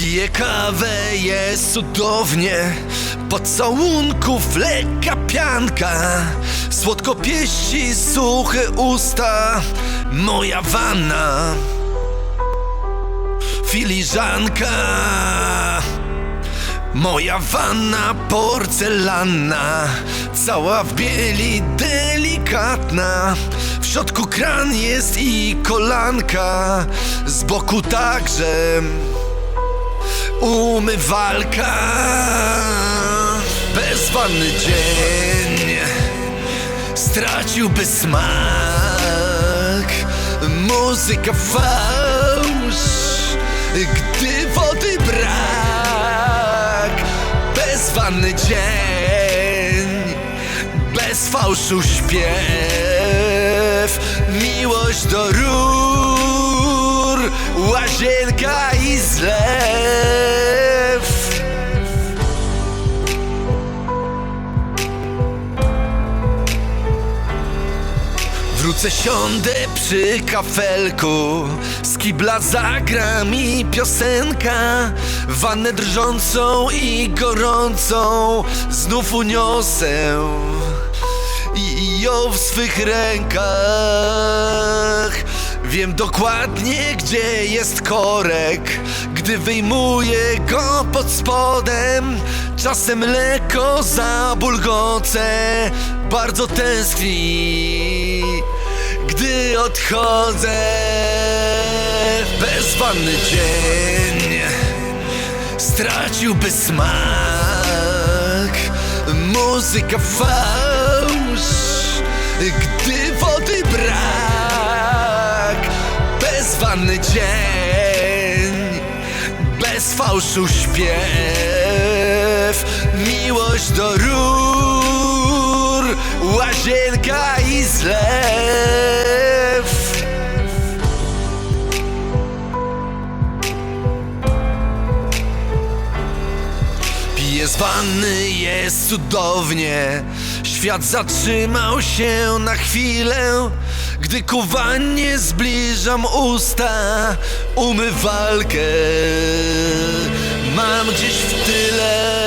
Piję kawę, jest cudownie. Pocałunków lekka pianka. Słodko pieści, suche usta. Moja wanna. Filiżanka. Moja wanna porcelanna Cała w bieli delikatna. W środku kran jest i kolanka. Z boku także Umywalka. Bez wanny dzień. Straciłby smak. Muzyka fałsz. Gdy wody brak. Bez wanny dzień. Bez fałszu śpiew. Miłość do Łazienka i zlew. Wrócę, siądę przy kafelku. Z kibla zagra mi piosenka. Wannę drżącą i gorącą Znów uniosę. Ją w swych rękach Wiem dokładnie, gdzie jest korek. Gdy wyjmuję go pod spodem Czasem lekko zabulgocę. Bardzo tęskni Gdy odchodzę. Bez wanny dzień Straciłby smak. Muzyka fałsz. Gdy Bez fałszu śpiew. Miłość do rur Łazienka i zlew Z wanny, jest cudownie. Świat zatrzymał się na chwilę Gdy ku wannie zbliżam usta. Umywalkę Mam gdzieś w tyle